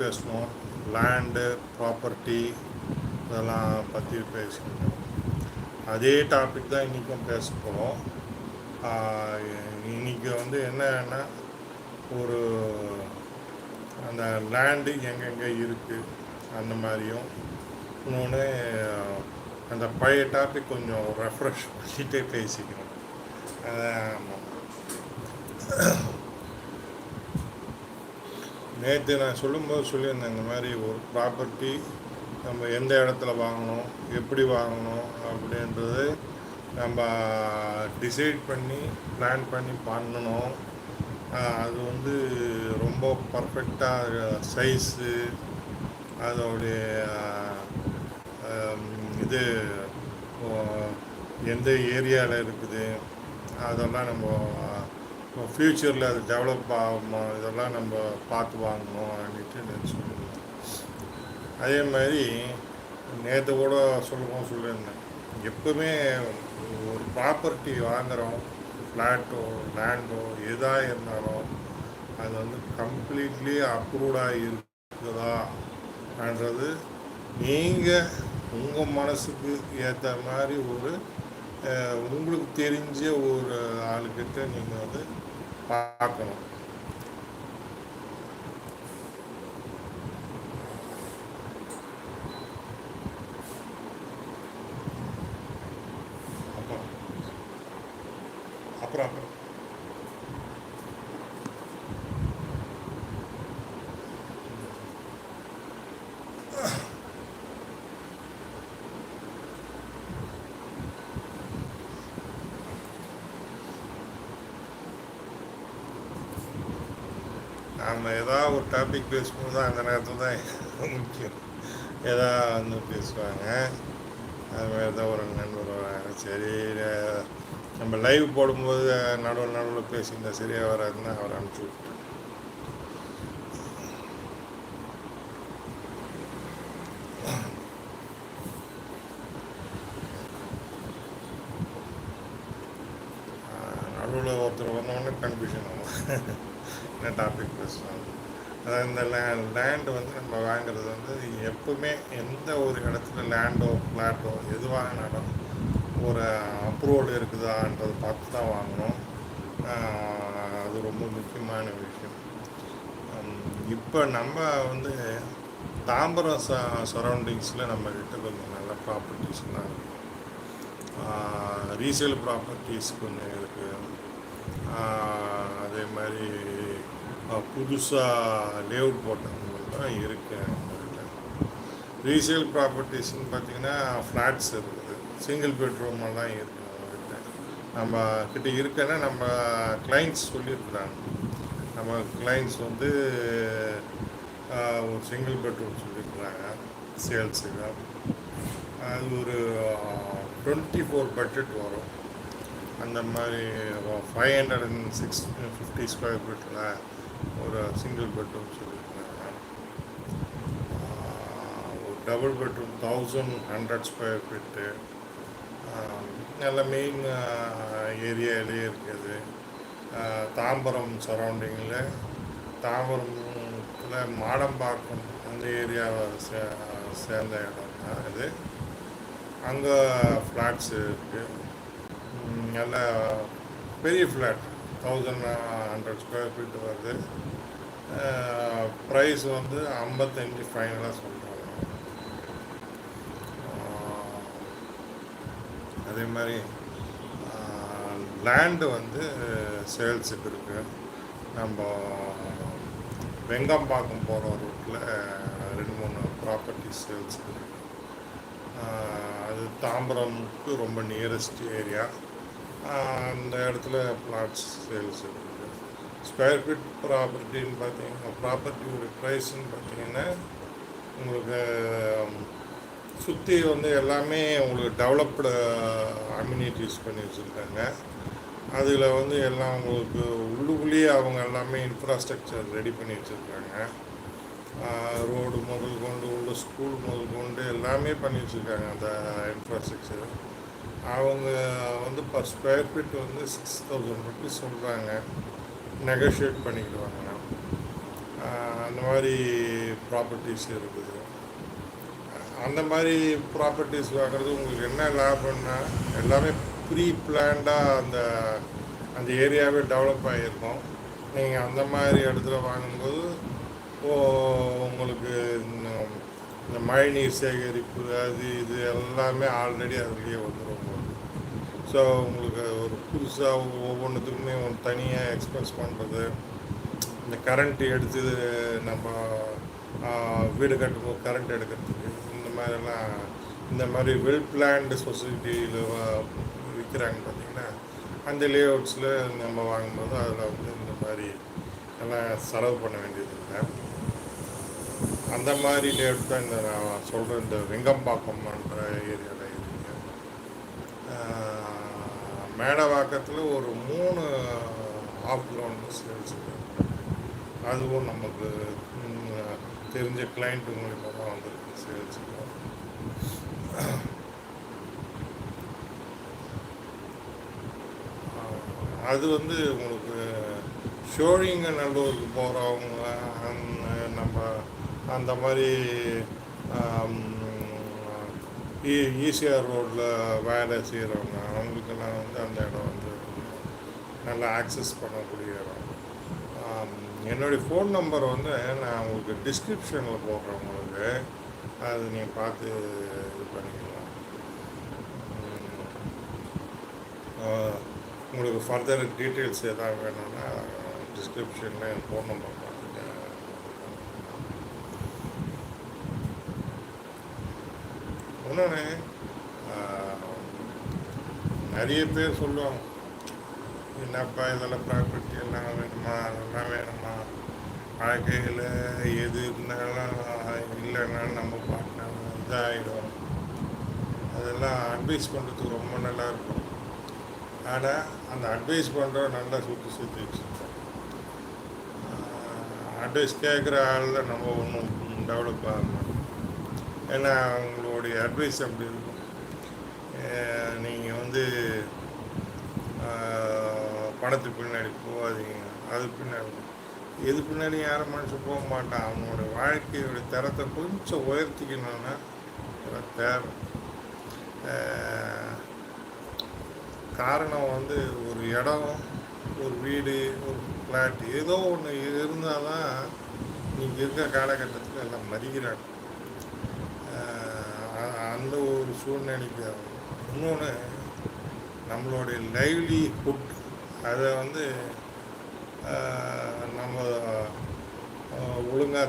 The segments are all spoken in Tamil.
பேசணும் லேண்டு ப்ராப்பர்ட்டி இதெல்லாம் பற்றி பேசணும் அதே டாபிக் தான் இன்றைக்கும் பேச போகிறோம் இன்றைக்கி வந்து என்னன்னா ஒரு அந்த லேண்டு எங்கெங்கே இருக்குது அந்த மாதிரியும். இன்னொன்று அந்த பழைய டாபிக் கொஞ்சம் ரெஃப்ரெஷ் பண்ணிகிட்டே பேசிக்கணும். அதான் நேற்று நான் சொல்லும்போது சொல்லியிருந்தேன் இந்த மாதிரி ஒரு ப்ராப்பர்ட்டி நம்ம எந்த இடத்துல வாங்கணும் எப்படி வாங்கணும் அப்படின்றது நம்ம டிசைட் பண்ணி பிளான் பண்ணி பண்ணணும். அது வந்து ரொம்ப பர்ஃபெக்டாக சைஸு அதோடைய இது எந்த ஏரியாவில் இருக்குது அதெல்லாம் நம்ம ஃப்யூச்சரில் அது டெவலப் ஆகுமா? இதெல்லாம் நம்ம பார்த்து வாங்கணும் அப்படின்ட்டு நினச்சிக்கணும் அதே மாதிரி நேற்று கூட சொல்லுவோம் சொல்லியிருந்தேன். எப்பவுமே ஒரு ப்ராப்பர்ட்டி வாங்குகிறோம் ஃப்ளாட்டோ லேண்டோ எதாக இருந்தாலும் அது வந்து கம்ப்ளீட்லி அப்ரூவ்டாக இருக்குதான்றது நீங்கள் உங்கள் மனசுக்கு ஏற்ற மாதிரி ஒரு உங்களுக்கு தெரிஞ்ச ஒரு ஆளுக்கிட்ட நீங்கள் வந்து பார்க்கணும் அப்புறம் அப்புறம் அப்புறம் நாம் ஏதாவது ஒரு டாபிக் பேசும்போது தான் அந்த நேரத்தில் தான் முக்கியம். ஏதாவது வந்து பேசுவாங்க. அது மாதிரி தான் ஒரு நண்பர் வராங்க. சரி நம்ம லைவ் போடும்போது நடுவில் நடுவில் பேசியிருந்தா சரியாக வராதுன்னா அவரை அனுப்பிச்சி விட்டேன் நடுவில் ஒருத்தர் வந்தோடனே கன்ஃபியூஷன் ஆகும் என்ன டாபிக் பேசுவாங்க அதாவது இந்த லே லேண்டு வந்து நம்ம வாங்குறது வந்து எப்பவுமே எந்த ஒரு இடத்துல லேண்டோ ஃப்ளாட்டோ எது வாங்கினாலும் ஒரு அப்ரூவல் இருக்குதான்றதை பார்த்து தான் வாங்கணும் அது ரொம்ப முக்கியமான விஷயம். இப்போ நம்ம வந்து தாம்பரம் ச சரௌண்டிங்ஸில் நம்மக்கிட்ட கொஞ்சம் நல்ல ப்ராப்பர்ட்டிஸ்லாம் இருக்குது ரீசேல் ப்ராப்பர்ட்டிஸ் கொஞ்சம் இருக்குது அதே மாதிரி புதுசாக லேஅவுட் போட்டவங்கள்லாம் இருக்கு நம்மகிட்ட ரீசேல் ப்ராப்பர்ட்டிஸ்னு பார்த்தீங்கன்னா ஃப்ளாட்ஸ் இருக்குது. சிங்கிள் பெட்ரூமெல்லாம் இருக்குது நம்மகிட்ட. நம்ம கிட்ட இருக்கன்னா நம்ம கிளைண்ட்ஸ் சொல்லியிருக்கிறாங்க. நம்ம கிளைண்ட்ஸ் வந்து ஒரு சிங்கிள் பெட்ரூம் சொல்லியிருக்கிறாங்க. சேல்ஸுக்கு அது ஒரு டுவெண்ட்டி ஃபோர் பட்ஜெட் வரும். அந்த மாதிரி five hundred and six fifty square ஃபீட்டில் ஒரு சிங்கிள் பெட்ரூம் சொல்லியிருக்காங்க. ஒரு double bedroom thousand hundred square feet நல்ல மெயின் ஏரியாவிலே இருக்குது. தாம்பரம் சரௌண்டிங்கில் தாம்பரத்தில் மாடம்பாக்கம் அந்த ஏரியாவை சே சேர்ந்த இடம் தான் இது. அங்கே ஃப்ளாட்ஸ் இருக்குது நல்ல பெரிய flat thousand hundred square feet வருது. ப்ரைஸ் வந்து ஐம்பத்தஞ்சு ஃபைனலாக சொல்கிறாங்க அதே மாதிரி லேண்டு வந்து சேல்ஸுக்கு இருக்குது நம்ம வெங்கம்பாக்கம் போகிற ரூட்டில் ரெண்டு மூணு ப்ராப்பர்ட்டி சேல்ஸ் இருக்குது அது தாம்பரம்க்கு ரொம்ப நியரஸ்ட் ஏரியா அந்த இடத்துல பிளாட்ஸ் சேல்ஸ் இருக்குது ஸ்கொயர் ஃபீட் ப்ராப்பர்ட்டின்னு பார்த்தீங்கன்னா ப்ராப்பர்ட்டியோட ப்ரைஸ்ன்னு பார்த்தீங்கன்னா உங்களுக்கு சுற்றி வந்து எல்லாமே உங்களுக்கு டெவலப்டு அம்யூனிட்டிஸ் பண்ணி வச்சுருக்காங்க. அதில் வந்து எல்லாம் உங்களுக்கு உள்ளுக்குள்ளேயே அவங்க எல்லாமே இன்ஃப்ராஸ்ட்ரக்சர் ரெடி பண்ணி வச்சுருக்காங்க. ரோடு முதல் கொண்டு உள்ள ஸ்கூல் முதல் கொண்டு எல்லாமே பண்ணி வச்சுருக்காங்க அந்த இன்ஃப்ராஸ்ட்ரக்சர் அவங்க வந்து பர் ஸ்கொயர் ஃபீட் வந்து சிக்ஸ் தௌசண்ட் ருபீஸ் சொல்கிறாங்க நெகோஷியேட் பண்ணிக்கிடுவாங்கண்ணா அந்த மாதிரி ப்ராப்பர்ட்டிஸ் இருக்குது. அந்த மாதிரி ப்ராப்பர்ட்டிஸ் வாங்குறது உங்களுக்கு என்ன லாபம்னா எல்லாமே ப்ரீ பிளான்டாக அந்த அந்த ஏரியாவே டெவலப் ஆகிருக்கும் நீங்கள் அந்த மாதிரி இடத்துல வாங்கும்போது ஓ உங்களுக்கு இந்த மழைநீர் சேகரிப்பு அது இது எல்லாமே ஆல்ரெடி அதுலேயே வந்துடும் உங்களுக்கு ஸோ உங்களுக்கு ஒரு புதுசாக ஒவ்வொன்றுத்துக்குமே ஒன்று தனியாக எக்ஸ்பிரஸ் பண்ணுறது இந்த கரண்ட் எடுத்து நம்ம வீடு கட்டும்போது கரண்ட் எடுக்கிறதுக்கு இந்த மாதிரிலாம் இந்த மாதிரி வெல் பிளான்டு சொசைட்டியில் விற்கிறாங்க பார்த்தீங்கன்னா அந்த லேஅவுட்ஸில் நம்ம வாங்கும்போது அதில் வந்து இந்த மாதிரி எல்லாம் செலவு பண்ண வேண்டியது இல்லை அந்த மாதிரி லேஅவுட் தான் இந்த நான் சொல்கிற இந்த வெங்கம்பாக்கம்ன்ற ஏரியாவில் இருக்குது மேடவாக்கத்தில் ஒரு மூணு ஆஃப் கிரவுண்ட் சேல்ஸ் அதுவும் நமக்கு தெரிஞ்ச கிளைண்ட் மூலிமா தான் வந்திருக்கு சேல்ஸ் அது வந்து உங்களுக்கு ஷோரிங்க நல்லூருக்கு போகிறவங்க அந்த மாதிரி ஈசிஆர் ரோட்டில் வேலை செய்கிறவங்க அவங்களுக்கெல்லாம் வந்து அந்த இடம் வந்து நல்லா ஆக்சஸ் பண்ணக்கூடிய இடம். என்னுடைய ஃபோன் நம்பர் வந்து நான் உங்களுக்கு டிஸ்கிரிப்ஷனில் போடுறேன் உங்களுக்கு. அது நீங்கள் பார்த்து இது பண்ணிக்கலாம். உங்களுக்கு ஃபர்தர் டீட்டெயில்ஸ் எதாவது வேணும்னா டிஸ்கிரிப்ஷனில் என் ஃபோன் நம்பர் பார்த்துட்டு இன்னொன்று நிறைய பேர் சொல்லுவாங்க என்னப்பா இதெல்லாம் ப்ராப்பர்ட்டி எல்லாம் வேணுமா? அதெல்லாம் வேணுமா? வாழ்க்கையில் எது இருந்தாலும் இல்லைனாலும் நம்ம பார்ட்னர் இதாகிடும் அதெல்லாம் அட்வைஸ் பண்ணுறதுக்கு ரொம்ப நல்லா இருக்கும். ஆனால் அந்த அட்வைஸ் பண்ணுற நல்லா சுற்றி சுற்றி வச்சுருக்கோம் அட்வைஸ் கேட்குற ஆளில் நம்ம ஒன்றும் டெவலப் ஆக மாட்டோம். ஏன்னா அவருடைய அட்வைஸ் அப்படி இருக்கும்? நீங்கள் வந்து பணத்துக்கு பின்னாடி போகாதீங்க. அது பின்னாடி. எது பின்னாடி யாரும் மனுஷன் போக மாட்டான். அவனோட வாழ்க்கையோட தரத்தை கொஞ்சம் உயர்த்திக்கணும்னா தேவை. காரணம் வந்து ஒரு இடம் ஒரு வீடு ஒரு ஃப்ளாட் ஏதோ ஒன்று இருந்தால் தான் நீங்கள் இருக்கிற காலகட்டத்தில் எல்லாம் மதிக்கிறாங்க. சூழ்நிலைக்கு இன்னொன்று நம்மளுடைய லைவ்லிஹுட் அதை வந்து நம்ம ஒழுங்காக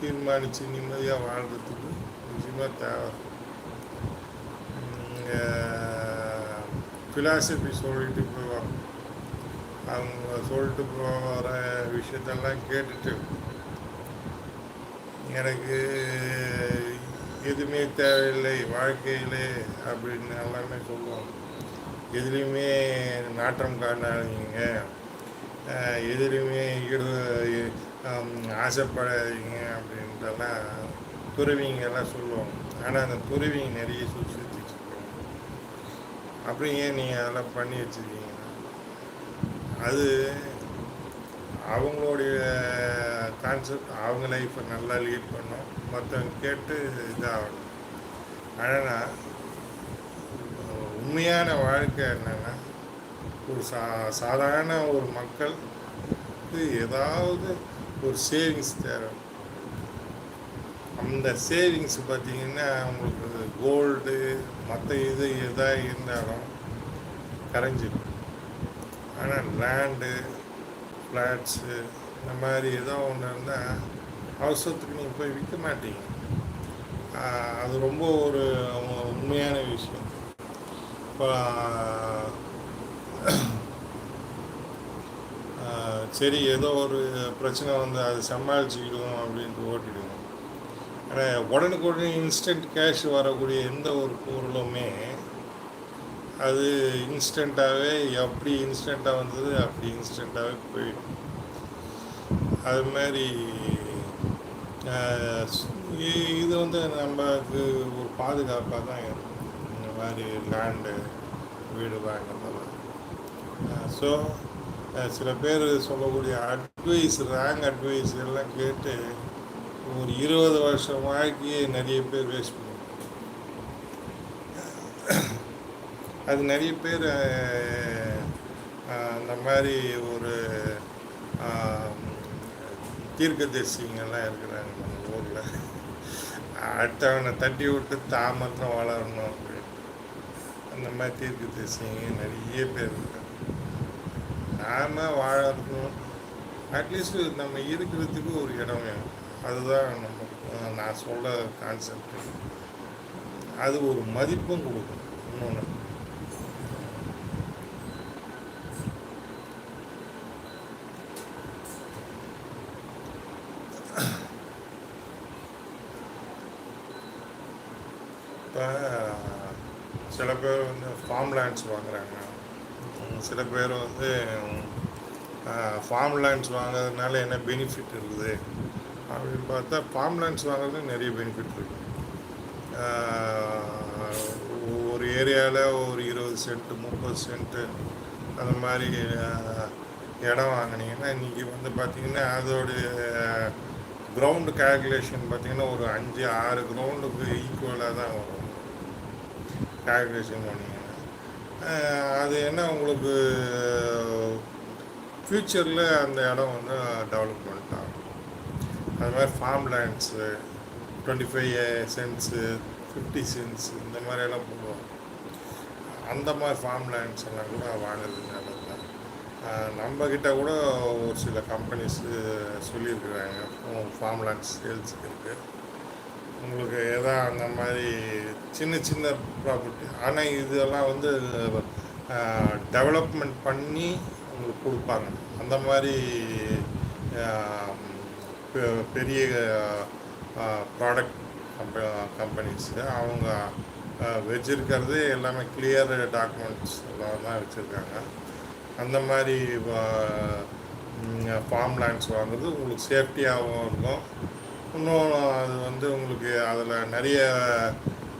தீர்மானித்து நிம்மதியாக வாழ்கிறதுக்கு நிச்சயமாக தேவை. ஃபிலாசபி சொல்லிட்டு போவாங்க அவங்க சொல்லிட்டு போகிற விஷயத்தெல்லாம் கேட்டுட்டு எனக்கு எதுவுமே தேவையில்லை வாழ்க்கையிலே அப்படின்னு எல்லாமே சொல்லுவாங்க. எதுலேயுமே நாட்டம் காட்டாதீங்க. எதுலேயுமே ஈடு ஆசைப்படாதீங்க அப்படின்றலாம் துருவிங்கெல்லாம் சொல்லுவாங்க. ஆனால் அந்த துருவிங்க நிறைய சுற்றி வச்சுருக்கோம் வச்சுருப்பாங்க ஏன் நீங்கள் அதெல்லாம் பண்ணி வச்சுருக்கீங்க? அது அவங்களுடைய கான்செப்ட் அவங்க லைஃப்பை நல்லா லீட் பண்ணோம். மற்றவங்க கேட்டு இதாகணும். ஆனால் உண்மையான வாழ்க்கை என்னென்னா ஒரு சா சாதாரண ஒரு மக்களுக்கு ஏதாவது ஒரு சேவிங்ஸ் தேவை அந்த சேவிங்ஸ் பார்த்தீங்கன்னா அவங்களுக்கு கோல்டு மற்ற இது எதாக இருந்தாலும் கரைஞ்சிடும் ஆனால் லேண்டு ஃப்ளாட்ஸு இந்த மாதிரி ஏதோ ஒன்று இருந்தால் அவசரத்துக்கு நீங்கள் போய் விற்க மாட்டீங்க. அது ரொம்ப ஒரு உண்மையான விஷயம். இப்போ சரி ஏதோ ஒரு பிரச்சனை வந்து அதை சமாளிச்சுக்கிடுவோம் அப்படின்ட்டு ஓட்டிடுவோம். ஆனால் உடனுக்குடனே இன்ஸ்டன்ட் கேஷ் வரக்கூடிய எந்த ஒரு பொருளுமே அது இன்ஸ்டண்ட்டாகவே எப்படி இன்ஸ்டண்ட்டாக வந்தது அப்படி இன்ஸ்டண்ட்டாகவே போயிடும். அது மாதிரி இது வந்து நமக்கு ஒரு பாதுகாப்பாக தான் இருக்கும் இந்த மாதிரி லேண்டு வீடு வாங்குறதெல்லாம். ஸோ சில பேர் சொல்லக்கூடிய அட்வைஸ் ரேங்க் அட்வைஸ் எல்லாம் கேட்டு ஒரு இருபது வருஷம் வாழ்க்கையே நிறைய பேர் வேஸ்ட் பண்ணுவாங்க அது நிறைய பேர் அந்த மாதிரி ஒரு தீர்க்க தரிசிங்கெல்லாம் இருக்கிறாங்க நம்ம ஊரில். அடுத்தவனை தட்டி விட்டு தான் மாத்திரம் வளரணும் அப்படின்னு. அந்த மாதிரி தீர்க்க தரிசிங்க நிறைய பேர் இருக்காங்க. நாம் வாழறதும் அட்லீஸ்ட் நம்ம இருக்கிறதுக்கு ஒரு இடம் வேணும். அதுதான் நம்ம நான் சொல்கிற கான்செப்ட் அது ஒரு மதிப்பும் கொடுக்கும். இன்னொன்று இப்போ சில பேர் வந்து ஃபார்ம் லேண்ட்ஸ் வாங்குறாங்க. சில பேர் வந்து ஃபார்ம் லேண்ட்ஸ் வாங்குறதுனால என்ன பெனிஃபிட் இருக்குது? அப்படின்னு பார்த்தா ஃபார்ம் லேண்ட்ஸ் வாங்குறது நிறைய பெனிஃபிட் இருக்குது ஒவ்வொரு ஒரு ஏரியாவில் ஒரு இருபது சென்ட்டு முப்பது சென்ட்டு அந்த மாதிரி இடம் வாங்கினீங்கன்னா இன்றைக்கி வந்து பார்த்திங்கன்னா அதோடைய கிரவுண்டு கேல்குலேஷன் பார்த்திங்கன்னா ஒரு அஞ்சு ஆறு கிரவுண்டுக்கு ஈக்குவலாக தான் வரும். கால்குலேஷன் பண்ணிங்கன்னா. அது என்ன உங்களுக்கு ஃப்யூச்சரில் அந்த இடம் வந்து டெவலப்மெண்ட் ஆகும் அது மாதிரி farm lands twenty five cents fifty cents இந்த மாதிரி எல்லாம் போடுவாங்க. அந்த மாதிரி ஃபார்ம் லேண்ட்ஸ் எல்லாம் கூட வாங்குறதுங்க நம்மக்கிட்ட கூட ஒரு சில கம்பெனிஸ் சொல்லியிருக்கிறாங்க. ஃபார்ம் லேண்ட்ஸ் சேல்ஸுக்கு இருக்குது உங்களுக்கு எதா அந்த மாதிரி சின்ன சின்ன ப்ராப்பர்ட்டி ஆனால் இதெல்லாம் வந்து டெவலப்மெண்ட் பண்ணி உங்களுக்கு கொடுப்பாங்க. அந்த மாதிரி பெ- பெரிய ப்ராடக்ட் கம்ப கம்பெனிஸு அவங்க வச்சுருக்கிறது எல்லாமே கிளியர் டாக்குமெண்ட்ஸ் எல்லாம் தான் வச்சுருக்காங்க. அந்த மாதிரி ஃபார்ம் லேண்ட்ஸ் வாங்குறது உங்களுக்கு சேஃப்டியாகவும் இருக்கும். இன்னும் அது வந்து உங்களுக்கு அதில் நிறைய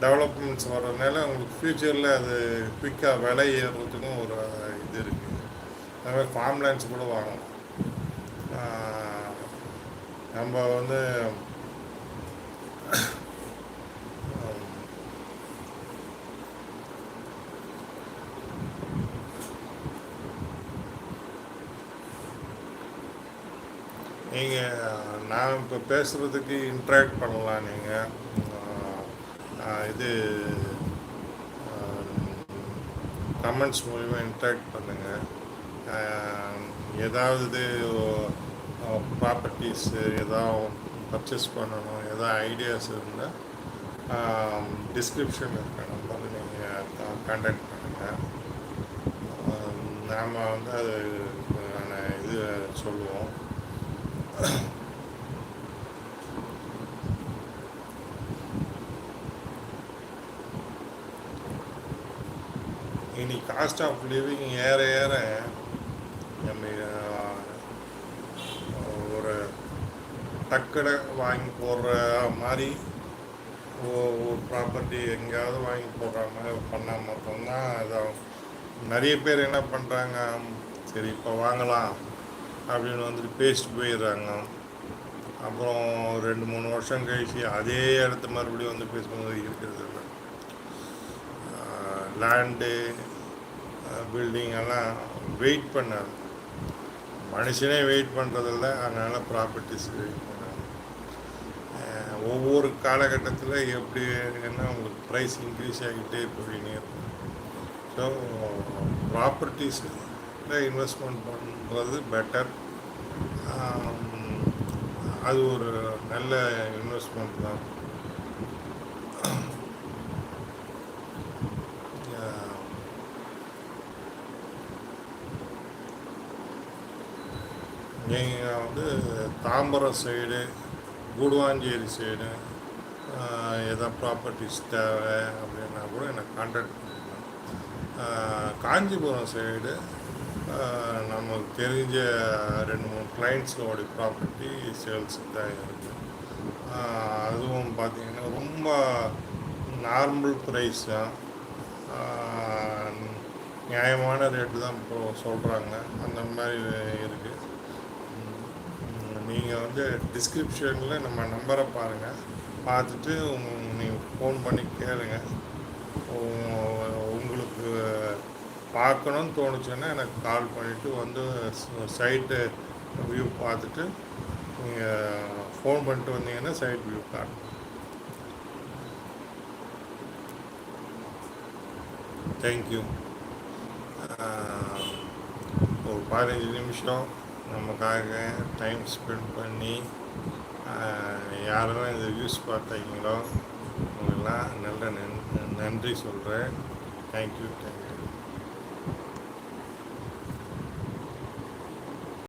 டெவலப்மெண்ட்ஸ் வர்றதுனால உங்களுக்கு ஃப்யூச்சரில் அது குயிக்காக விலை ஏறுறதுக்கும் ஒரு இது இருக்குது அது மாதிரி ஃபார்ம் லேண்ட்ஸ் கூட வாங்கலாம். நம்ம வந்து நீங்கள் நான் இப்போ பேசுகிறதுக்கு இன்ட்ராக்ட் பண்ணலாம் நீங்கள் இது கமெண்ட்ஸ் மூலிமா இன்ட்ராக்ட் பண்ணுங்கள் ஏதாவது ப்ராப்பர்ட்டிஸு எதாவது பர்ச்சேஸ் பண்ணணும் எதா ஐடியாஸ் இருந்தால் டிஸ்கிரிப்ஷன் இருக்க நம்பர் நீங்கள் கான்டாக்ட் பண்ணுங்கள் நாம் வந்து அது இது சொல்லுவோம். இனி காஸ்ட் ஆஃப் லிவிங் ஏற ஏற நம்ம ஒரு டக்கடை வாங்கி போடுற மாதிரி ஒரு ப்ராப்பர்ட்டி எங்கேயாவது வாங்கி போடுற மாதிரி பண்ணால் மட்டும்தான் இதாகும் நிறைய பேர் என்ன பண்ணுறாங்க சரி இப்போ வாங்கலாம். அப்படின்னு வந்துட்டு பேசிட்டு போயிடுறாங்க. அப்புறம் ரெண்டு மூணு வருஷம் கழிச்சு அதே இடத்த மறுபடியும் வந்து பேசும்போது இருக்கிறது இல்லை. லேண்டு பில்டிங் எல்லாம் வெயிட் பண்ணாது மனுஷனே வெயிட் பண்ணுறதில்ல அதனால் ப்ராப்பர்ட்டிஸ் வெயிட் பண்ணாங்க. ஒவ்வொரு காலகட்டத்தில் எப்படி என்ன உங்களுக்கு ப்ரைஸ் இன்க்ரீஸ் ஆகிட்டே போயினே இருக்கும். ஸோ ப்ராப்பர்ட்டிஸில் இன்வெஸ்ட்மெண்ட் பண்ணணும். போகிறது பெட்டர் அது ஒரு நல்ல இன்வெஸ்ட்மெண்ட் தான். நீங்கள் வந்து தாம்பரம் சைடு கூடுவாஞ்சேரி சைடு எதா ப்ராப்பர்ட்டிஸ் தேவை அப்படின்னா கூட எனக்கு கான்டாக்ட் பண்ணுங்கள் காஞ்சிபுரம் சைடு நமக்கு தெரிஞ்ச ரெண்டு மூணு கிளைண்ட்ஸோட ப்ராப்பர்ட்டி சேல்ஸுக்கு தான் இருக்குது அதுவும் பார்த்தீங்கன்னா ரொம்ப நார்மல் ப்ரைஸ் தான். நியாயமான ரேட்டு தான் இப்போ சொல்கிறாங்க அந்த மாதிரி இருக்குது நீங்கள் வந்து டிஸ்கிரிப்ஷனில் நம்ம நம்பரை பாருங்கள் பார்த்துட்டு நீங்கள் ஃபோன் பண்ணி கேளுங்கள் பார்க்கணுன்னு தோணுச்சுன்னா எனக்கு கால் பண்ணிவிட்டு வந்து சைட்டு வியூ பார்த்துட்டு நீங்கள் ஃபோன் பண்ணிட்டு வந்தீங்கன்னா சைட் வியூ காட்டும். தேங்க்யூ ஒரு பதினஞ்சு நிமிஷம் நமக்காக டைம் ஸ்பெண்ட் பண்ணி யாரெல்லாம் இந்த வியூஸ் பார்த்தீங்களோ அவங்கெல்லாம் நல்ல நன் நன்றி சொல்கிறேன் தேங்க்யூ தேங்க்யூ